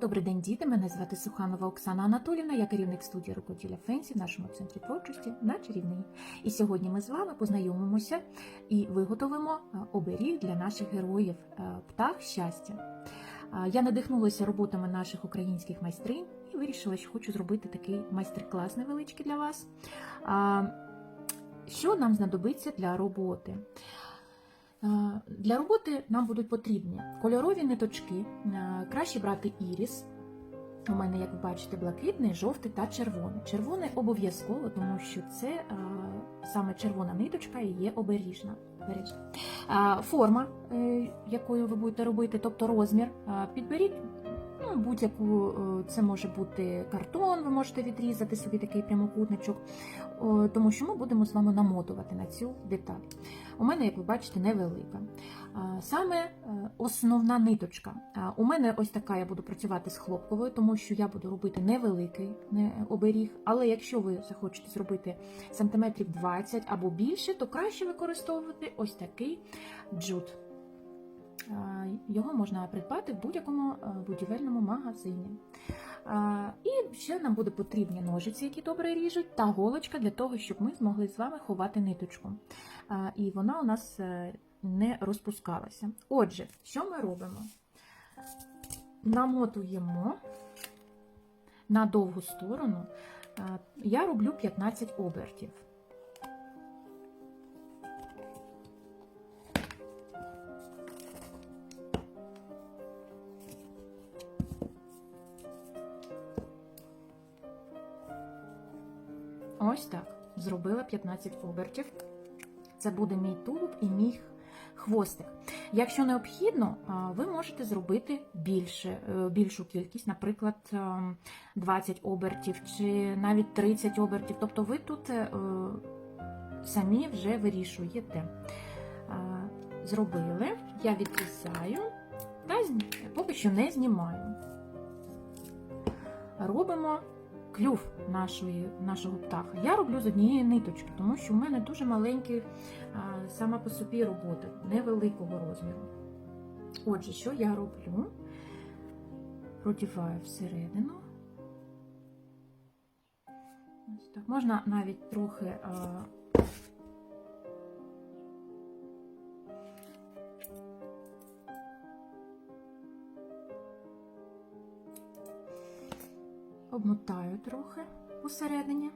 Добрий день, діти. Мене звати Суханова Оксана Анатолівна, я керівник студії рукоділля Фенсі в нашому центрі творчості на чарівний. І сьогодні ми з вами познайомимося і виготовимо е, оберіг для наших героїв е, птах щастя. Е, Я надихнулася роботами наших українських майстринь і вирішила, що хочу зробити такий майстер-клас невеличкий для вас. Що нам знадобиться для роботи? Е, Для роботи нам будуть потрібні кольорові ниточки. Е, Краще брати іріс. У мене, як ви бачите, блакитний, жовтий та червоний. Червоний обов'язково, тому що це е, саме червона ниточка і є. Е, Форма, якою ви будете робити, тобто розмір, підберіть. Ну, будь-яку е, це може бути картон, ви можете відрізати собі такий прямокутничок, тому що ми будемо з вами намотувати на цю деталь. У мене, як ви бачите, невелика. Саме е, основна ниточка. У мене ось така я буду працювати з хлопковою, тому що я буду робити невеликий оберіг. Але якщо ви захочете зробити сантиметрів 20 або більше, то краще використовувати ось такий джут. Його можна придбати в будь-якому е, будівельному магазині. І ще нам буде потрібні ножиці, які добре ріжуть, та голочка для того, щоб ми змогли з вами ховати ниточку. І вона у нас е, не розпускалася. Отже, що ми робимо? Намотуємо на довгу сторону. Я роблю 15 обертів. Зробила 15 обертів. Це буде мій тулуб і мій хвостик. Якщо необхідно, ви можете зробити більше, е, більшу кількість, наприклад, ем, 20 обертів чи навіть 30 обертів. Тобто ви тут е, самі вже вирішуєте. Зробили, я відрізаю та поки що не знімаю. Робимо клюв нашої, нашого птаха. Я роблю з однієї ниточки, тому що в мене дуже маленькі а, сама по собі робота, невеликого розміру. Отже, що я роблю? Продіваю всередину. Ось так. Можна навіть трохи. Обмотаю трохи посередині.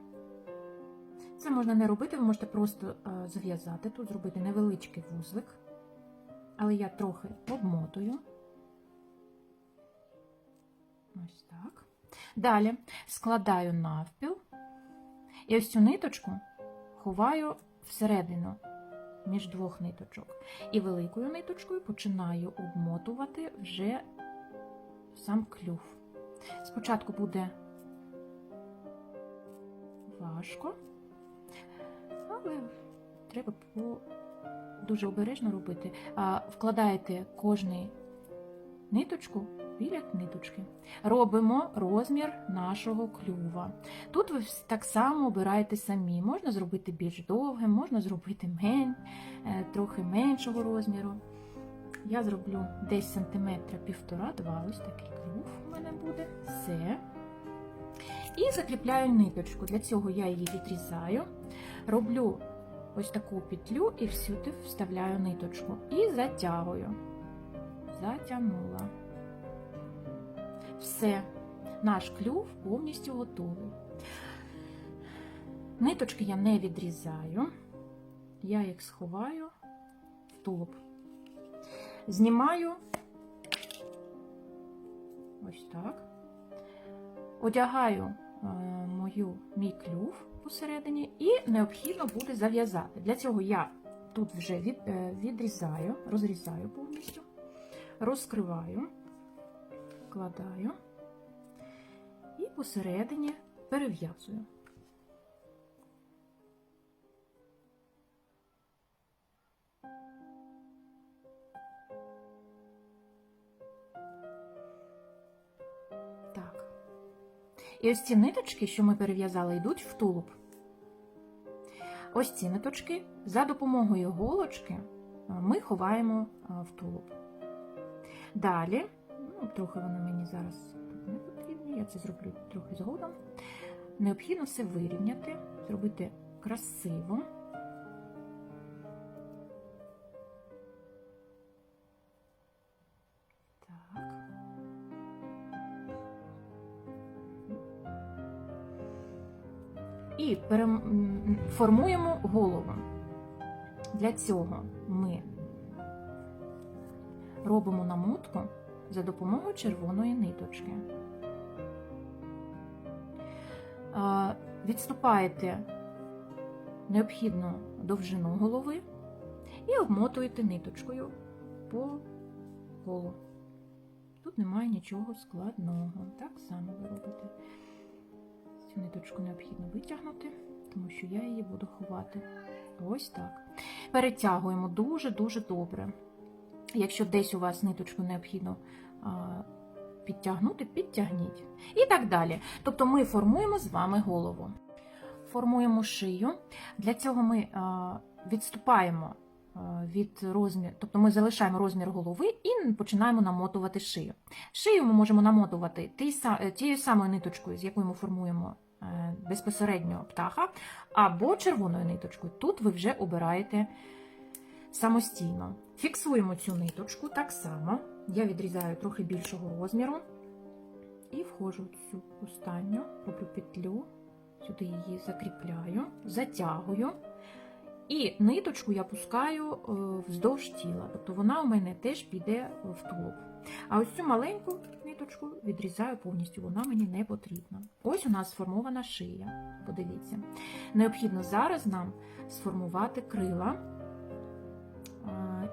Це можна не робити, ви можете просто е, зав'язати тут, зробити невеличкий вузлик. Але я трохи обмотую. Ось так. Далі складаю навпіл. І ось цю ниточку ховаю всередину між двох ниточок. І великою ниточкою починаю обмотувати вже сам клюв. Спочатку буде важко, але треба дуже обережно робити. Вкладаєте кожну ниточку біля ниточки. Робимо розмір нашого клюва. Тут ви так само обираєте самі. Можна зробити більш довгим, можна зробити мень, е, трохи меншого розміру. Я зроблю десь сантиметра півтора-два, ось такий клюв у мене буде. Все. Закріпляю ниточку. Для цього я її відрізаю, роблю ось таку петлю і всюди вставляю ниточку. І затягую. Затягнула. Все. Наш клюв повністю готовий. Ниточки я не відрізаю, я їх сховаю в тулуб. Знімаю ось так. Одягаю мою, мій клюв посередині і необхідно буде зав'язати. Для цього я тут вже від, е, відрізаю, розрізаю повністю, розкриваю, вкладаю і посередині перев'язую. І ось ці ниточки, що ми перев'язали, йдуть в тулуб. Ось ці ниточки за допомогою голочки е, ми ховаємо е, в тулуб. Далі, ну, трохи вони мені зараз не тут Я це зроблю трохи згодом. Необхідно все вирівняти, зробити красиво. І формуємо голову. Для цього ми робимо намотку за допомогою червоної ниточки. Відступаєте необхідну довжину голови і обмотуєте ниточкою по колу. Тут немає нічого складного. Так само ви робите. Цю ниточку необхідно витягнути, тому що я її буду ховати. Ось так. Перетягуємо дуже-дуже добре. Якщо десь у вас ниточку необхідно підтягнути, підтягніть. І так далі. Тобто ми формуємо з вами голову. Формуємо шию. Для цього ми відступаємо від розміру, тобто ми залишаємо розмір голови і починаємо намотувати шию. Шию ми можемо намотувати е, тією самою ниточкою, з якою ми формуємо е, безпосередньо птаха, або червоною ниточкою. Тут ви вже обираєте самостійно. Фіксуємо цю ниточку так само. Я відрізаю трохи більшого розміру і входжу в цю останню, роблю петлю, сюди її закріпляю, затягую. І ниточку я пускаю е, вздовж тіла, тобто вона у мене теж піде в тулуб. А ось цю маленьку ниточку відрізаю повністю, вона мені не потрібна. Ось у нас сформована шия. Подивіться. Необхідно зараз нам сформувати крила.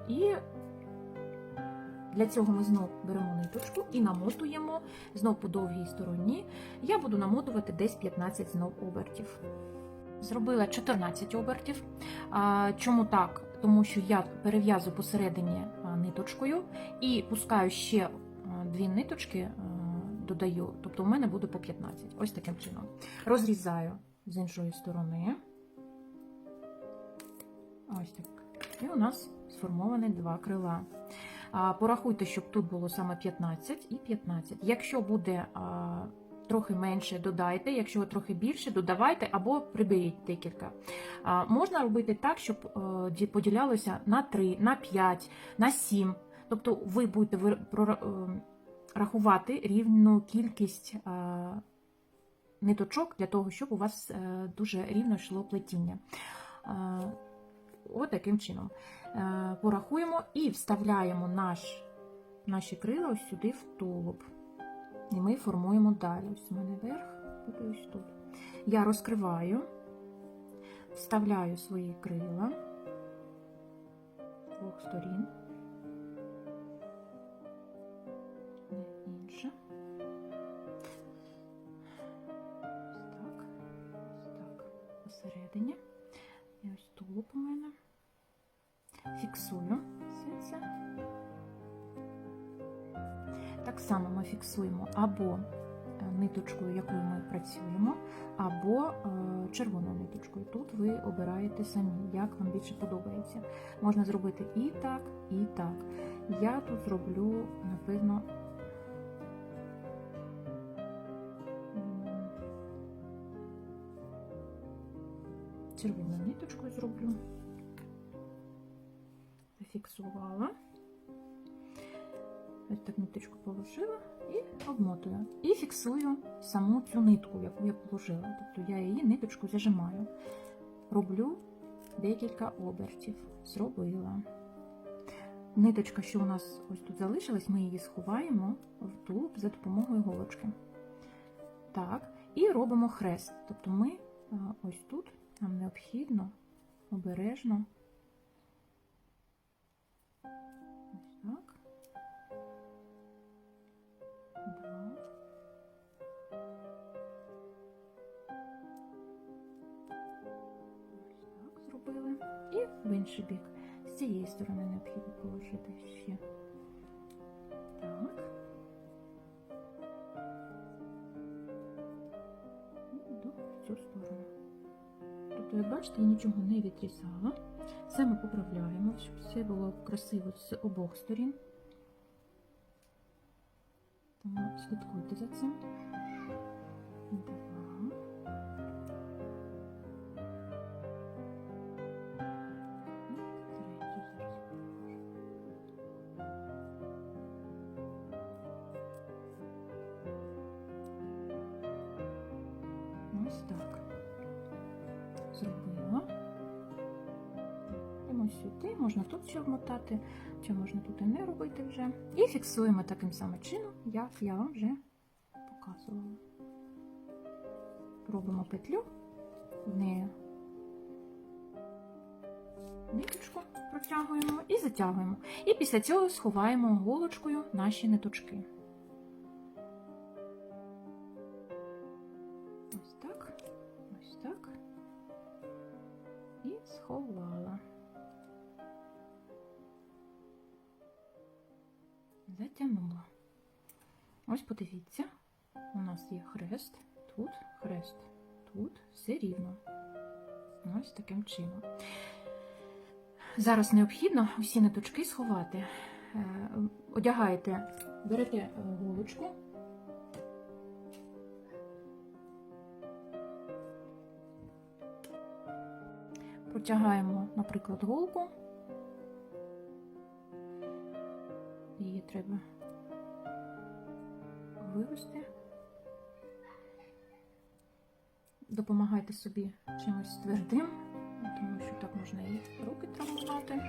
І для цього ми знов беремо ниточку і намотуємо знов по довгій стороні. Я буду намотувати десь 15 знов обертів. Зробила 14 обертів. Чому так? Тому що я перев'язую посередині ниточкою і пускаю ще дві ниточки, додаю, тобто у мене буде по 15. Ось таким чином. Розрізаю з іншої сторони. Ось так. І у нас сформовані два крила. Порахуйте, щоб тут було саме 15 і 15. Якщо буде трохи менше, додайте, якщо трохи більше, додавайте або приберіть декілька. Можна робити так, щоб е, поділялося на 3, на 5, на 7. Тобто ви будете е, рахувати рівну кількість е, ниточок для того, щоб у вас дуже рівно йшло плетіння. От таким чином. Порахуємо і вставляємо наш, наші крила сюди в тулуб. І ми формуємо далі. Ось у мене верх, буде ось тут. Я розкриваю, вставляю свої крила з двох сторін. Інше. Ось так. Ось. І ось тулуб у мене. Фіксую все це. Так само ми фіксуємо або е, ниточкою, якою ми працюємо, або е, червоною ниточкою. Тут ви обираєте самі, як вам більше подобається. Можна зробити і так, і так. Я тут зроблю, напевно, червоною ниточкою зроблю. Зафіксувала. Ось так ниточку положила і обмотую. І фіксую саму цю нитку, яку я положила. Тобто я її ниточку зажимаю. Роблю декілька обертів. Зробила. Ниточка, що у нас ось тут залишилась, ми її сховаємо в тулуб за допомогою голочки. Так, і робимо хрест. Тобто ми ось тут нам необхідно обережно. Ось так. В інший бік. З цієї сторони необхідно положити ще. Так. Йду в цю сторону. Тобто, як бачите, я нічого не відрізала. Все ми поправляємо, щоб все було красиво з обох сторін. Тому слідкуйте за цим. Два. Можна тут ще вмотати, чи можна тут і не робити вже. І фіксуємо таким самим чином, як я вам вже показувала. Робимо петлю, в неї ниточку протягуємо і затягуємо. І після цього сховаємо голочкою наші ниточки. Ось так, ось так. Затягнула. Ось подивіться, у нас є хрест, тут хрест, тут все рівно. Ось таким чином. Зараз необхідно усі ниточки сховати. Е, Одягаєте, берете е, голочку. Протягаємо, наприклад, голку. Треба вивести. Допомагайте собі чимось твердим, тому що так можна і руки травмувати.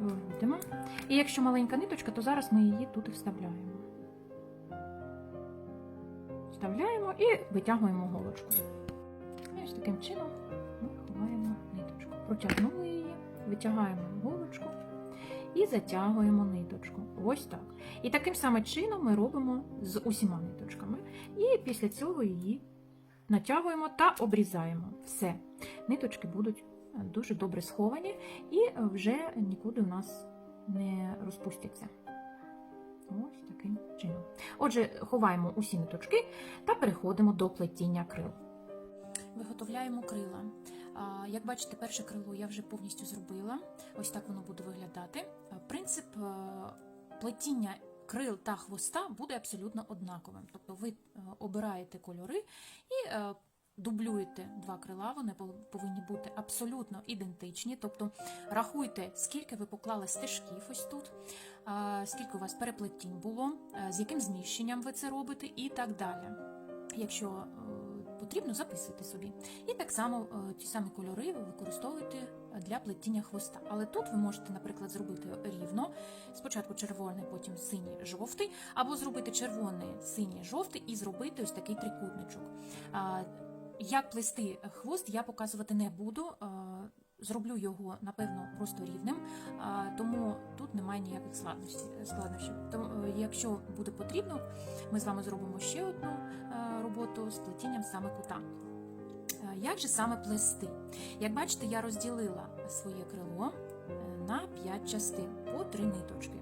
Виводимо. І якщо маленька ниточка, то зараз ми її тут вставляємо. Вставляємо і витягуємо голочку. І ось таким чином ми ховаємо ниточку. Протягнули її, витягаємо голочку і затягуємо ниточку. Ось так. І таким самим чином ми робимо з усіма ниточками. І після цього її натягуємо та обрізаємо. Все. Ниточки будуть дуже добре сховані і вже нікуди у нас не розпустяться. Ось таким чином. Отже, ховаємо усі ниточки та переходимо до плетіння крил. Виготовляємо крила. Як бачите, перше крило я вже повністю зробила. Ось так воно буде виглядати. Принцип е, плетіння крил та хвоста буде абсолютно однаковим. Тобто ви е, обираєте кольори і е, дублюєте два крила, вони повинні бути абсолютно ідентичні. Тобто рахуйте, скільки ви поклали стежків ось тут, скільки у вас переплетінь було, з яким зміщенням ви це робите і так далі. Якщо потрібно, записувати собі. І так само е, ті самі кольори ви використовуєте для плетіння хвоста. Але тут ви можете, наприклад, зробити рівно. Спочатку червоний, потім синій, жовтий, або зробити червоний, синій, жовтий і зробити ось такий трикутничок. Як плести хвост, я показувати не буду. Зроблю його, напевно, просто рівним, тому тут немає ніяких складнощів. Тому, е, якщо буде потрібно, ми з вами зробимо ще одну е, роботу з плетінням саме кута. Е, Як же саме плести? Як бачите, я розділила своє крило на 5 частин по 3 ниточки.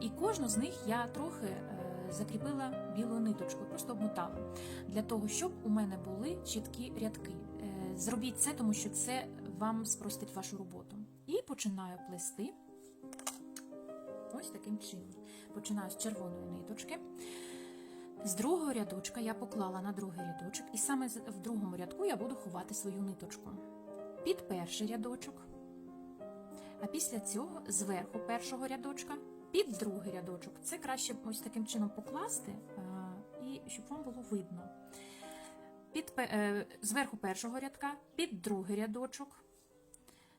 І кожну з них я трохи закріпила білою ниточкою, просто обмотала. Для того, щоб у мене були чіткі рядки. Зробіть це, тому що це вам спростить вашу роботу. І починаю плести ось таким чином. Починаю з червоної ниточки. З другого рядочка я поклала на другий рядочок, і саме в другому рядку я буду ховати свою ниточку. Під перший рядочок. А після цього зверху першого рядочка, під другий рядочок. Це краще ось таким чином покласти, і щоб вам було видно. Під, е, зверху першого рядка, під другий рядочок.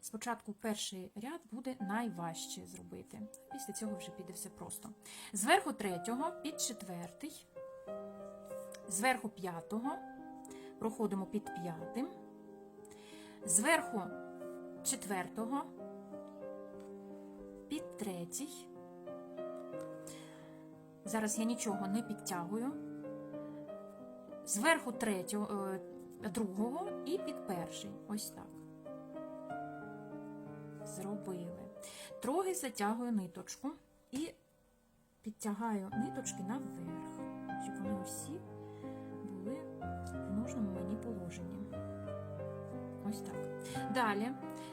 Спочатку перший ряд буде найважче зробити. Після цього вже піде все просто. Зверху третього під четвертий. Зверху п'ятого проходимо під п'ятим. Зверху четвертого під третій. Зараз я нічого не підтягую. Зверху третього, е, другого і під перший. Ось так. Зробили. Трохи затягую ниточку і підтягаю ниточки наверх, щоб вони усі були в нужному мені положенні. Ось так. Далі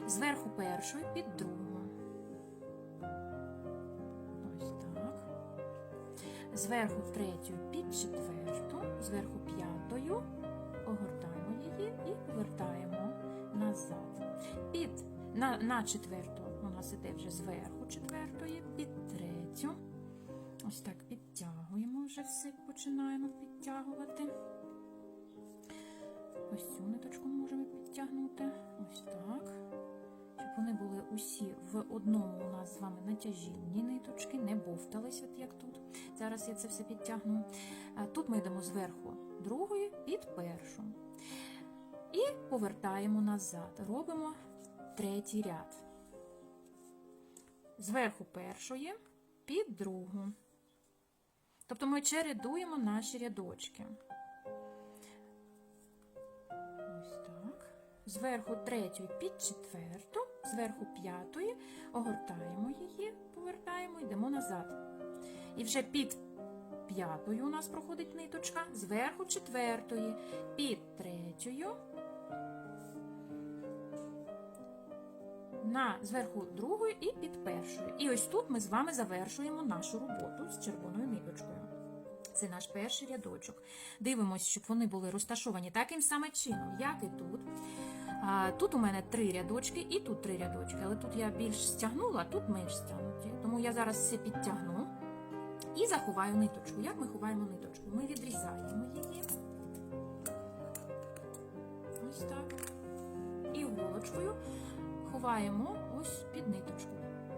зверху першої під другу. Ось так. зверху третю під четверту, зверху п'ятою, огортаємо її і повертаємо назад. Під, на, на четверту у нас іде вже зверху четвертої, під третю. Ось так підтягуємо вже все, починаємо підтягувати. Ось цю ниточку можемо підтягнути. Ось так. Щоб вони були усі в одному у нас з вами натяжінні ниточки, не бовтались, як тут. Зараз я це все підтягну. Тут ми йдемо зверху другої під першу. І повертаємо назад. Робимо третій ряд. Зверху першої під другу. Тобто ми чередуємо наші рядочки. Ось так. Зверху третьої під четверту, зверху п'ятої огортаємо її, повертаємо, йдемо назад. І вже під п'ятою у нас проходить ниточка, зверху четвертої, під третьою. На зверху другої і під першою. І ось тут ми з вами завершуємо нашу роботу з червоною ниточкою. Це наш перший рядочок. Дивимось, щоб вони були розташовані таким самим чином, як і тут. Тут у мене три рядочки і тут три рядочки, але тут я більш стягнула, тут менш стягнуті. Тому я зараз все підтягну і заховаю ниточку. Як ми ховаємо ниточку? Ми відрізаємо її. Ось так. І голочкою ховаємо ось під ниточку.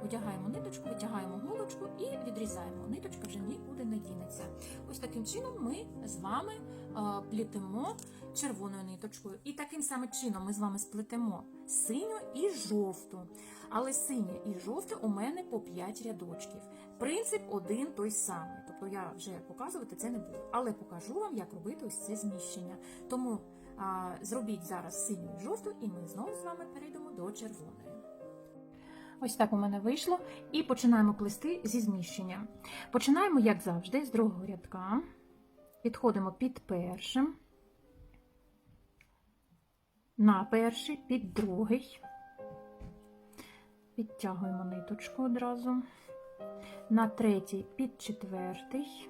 Одягаємо ниточку, витягаємо голочку і відрізаємо. Ниточка вже нікуди не дінеться. Ось таким чином ми з вами е, плітемо червоною ниточкою. І таким самим чином ми з вами сплетемо синю і жовту. Але синє і жовте у мене по 5 рядочків. Принцип один той самий. Тобто я вже показувати це не буду. Але покажу вам, як робити ось це зміщення. Тому зробіть зараз синю і жовту, і ми знову з вами перейдемо до червоної. Ось так у мене вийшло. І починаємо плести зі зміщення. Починаємо, як завжди, з другого рядка. Підходимо під першим, на перший, під другий. Підтягуємо ниточку одразу. На третій, під четвертий,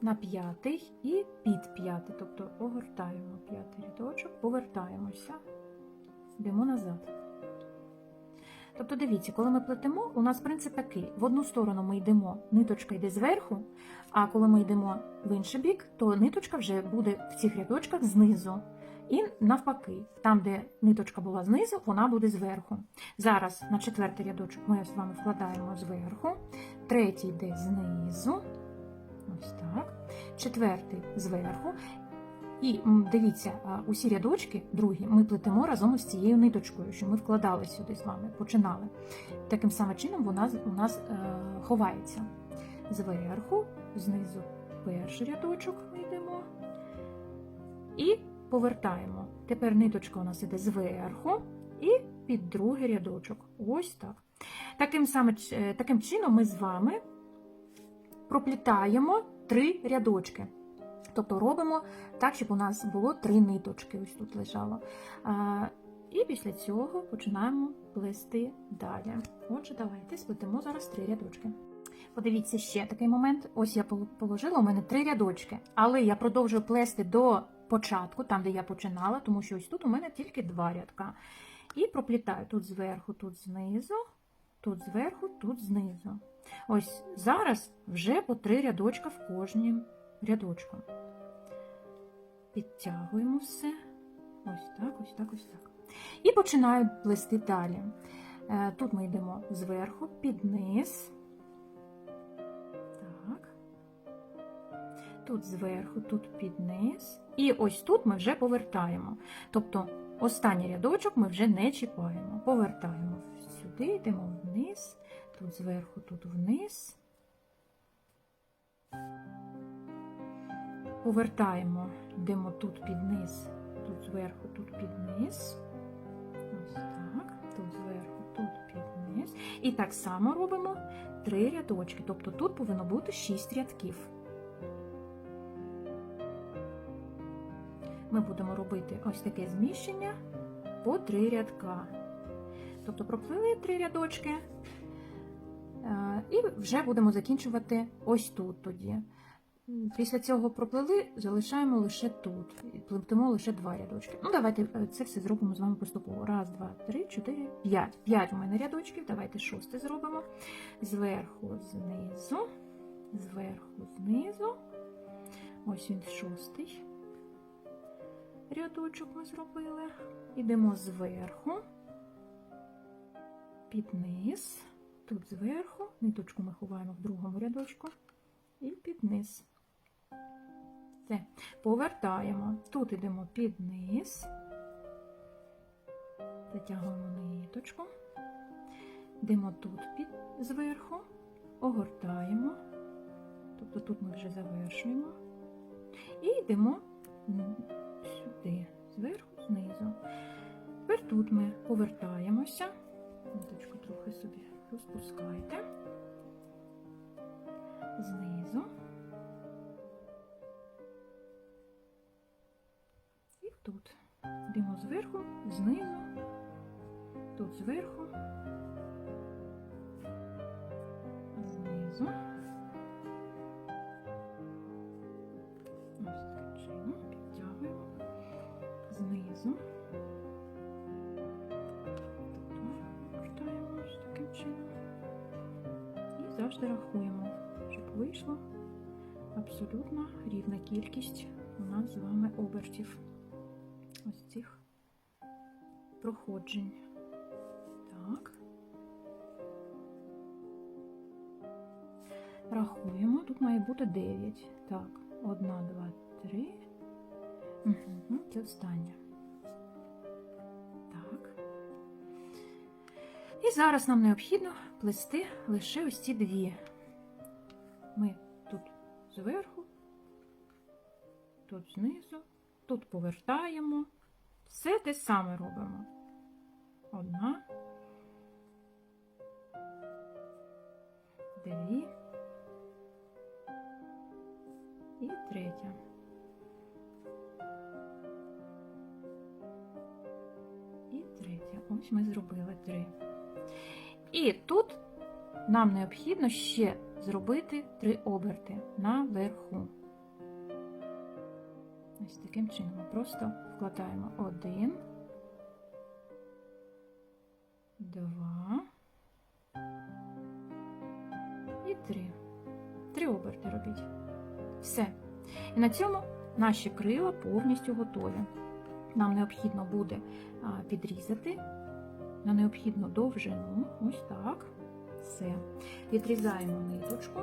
на п'ятий і під п'ятий. Тобто огортаємо п'ятий рядочок, повертаємося, йдемо назад. Тобто, дивіться, коли ми плетемо, у нас принцип такий: в одну сторону ми йдемо, ниточка йде зверху, а коли ми йдемо в інший бік, то ниточка вже буде в цих рядочках знизу. І навпаки, там, де ниточка була знизу, вона буде зверху. Зараз на четвертий рядочок ми з вами вкладаємо зверху, третій йде знизу. Ось так. Четвертий зверху. І дивіться, усі рядочки, другі, ми плетемо разом із цією ниточкою, що ми вкладали сюди з вами, починали. Таким самим чином вона у нас е, ховається. Зверху, знизу перший рядочок ми йдемо. І повертаємо. Тепер ниточка у нас іде зверху і під другий рядочок. Ось так. Таким, саме, е, таким чином ми з вами проплітаємо три рядочки. Тобто робимо так, щоб у нас було три ниточки, ось тут лежало. І після цього починаємо плести далі. Отже, давайте сплетемо зараз три рядочки. Подивіться ще такий момент. Ось я положила у мене три рядочки, але я продовжую плести до початку, там де я починала, тому що ось тут у мене тільки два рядка. І проплітаю тут зверху, тут знизу, тут зверху, тут знизу. Ось зараз вже по три рядочка в кожнім рядочку. Підтягуємо все. Ось так, ось так, ось так. І починаю плести далі. Е, Тут ми йдемо зверху, під низ. Так. Тут зверху, тут під низ. І ось тут ми вже повертаємо. Тобто останній рядочок ми вже не чіпаємо. Повертаємо сюди, йдемо вниз, тут зверху, тут вниз. Повертаємо, йдемо тут під низ, тут зверху, тут під низ. Ось так, тут зверху, тут під низ. І так само робимо три рядочки. Тобто тут повинно бути шість рядків. Ми будемо робити ось таке зміщення по три рядка. Тобто проплили три рядочки, Е, І вже будемо закінчувати ось тут тоді. Після цього проплели, залишаємо лише тут. І Плетемо лише два рядочки. Ну, давайте е, це все зробимо з вами поступово. Раз, два, три, чотири, п'ять. П'ять у мене рядочків. Давайте шосте зробимо. Зверху, знизу, зверху, знизу. Ось він шостий. Рядочок ми зробили. Ідемо зверху, під низ. Тут зверху, ниточку ми ховаємо в другому рядочку і під низ. Все. Повертаємо. Тут йдемо під низ, затягуємо ниточку, йдемо тут під зверху, огортаємо, тобто тут ми вже завершуємо, і йдемо сюди, зверху, знизу. Тепер тут ми повертаємося, ниточку трохи собі розпускайте знизу. Тут. Йдемо зверху, знизу, тут зверху, знизу. Ось таким чином підтягуємо знизу. Ось таким чином. І завжди рахуємо, щоб вийшло абсолютно рівна кількість у нас з вами обертів ось цих проходжень. Так. Рахуємо. Тут має бути 9. Так, 1, 2, 3. Угу, це останнє. Так. І зараз нам необхідно плести лише ось ці дві. Ми тут зверху, тут знизу, тут повертаємо. Все те саме робимо. Одна, дві і третя. І третя. Ось ми зробили три. І тут нам необхідно ще зробити три оберти наверху. Ось таким чином ми просто вкладаємо один, два і три. Три оберти робіть. Все. І на цьому наші крила повністю готові. Нам необхідно буде підрізати на необхідну довжину. Ось так. Все. Відрізаємо ниточку,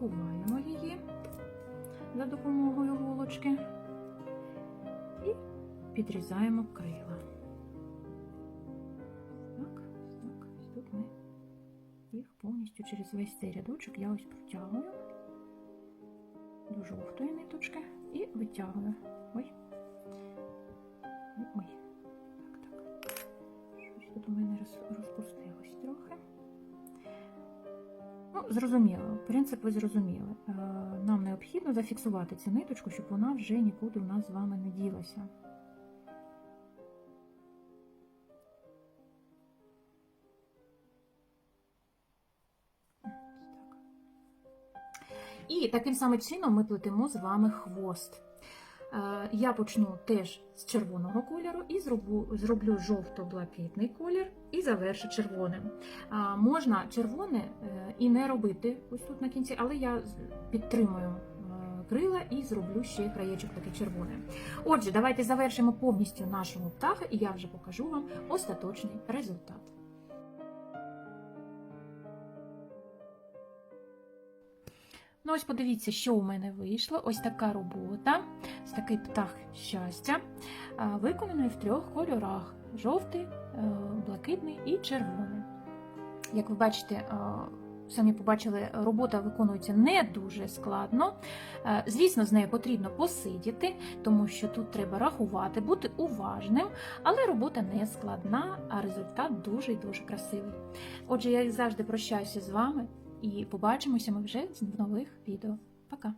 ховаємо її за допомогою голочки підрізаємо крила. Так, так, ось тут ми їх повністю через весь цей рядочок я ось протягую до жовтої ниточки і витягую. Ой. Ой. Так, так. Щось тут у мене розпустилось трохи. Ну, зрозуміло, принцип ви зрозуміли. Е, Нам необхідно зафіксувати цю ниточку, щоб вона вже нікуди у нас з вами не ділася. І таким самим чином ми плетемо з вами хвост. Е, Я почну теж з червоного кольору і зроблю, зроблю жовто-блакитний колір і завершу червоним. Можна червоне е, і не робити ось тут на кінці, але я підтримую е, крила і зроблю ще краєчок такий червоний. Отже, давайте завершимо повністю нашого птаха, і я вже покажу вам остаточний результат. Ну, ось подивіться, що у мене вийшло. Ось така робота, ось такий птах щастя, виконаний в трьох кольорах: жовтий, е, блакитний і червоний. Як ви бачите, е, самі побачили, робота виконується не дуже складно. Е, Звісно, з нею потрібно посидіти, тому що тут треба рахувати, бути уважним, але робота не складна, а результат дуже і дуже красивий. Отже, я завжди прощаюся з вами і побачимося ми вже в нових відео. Пока!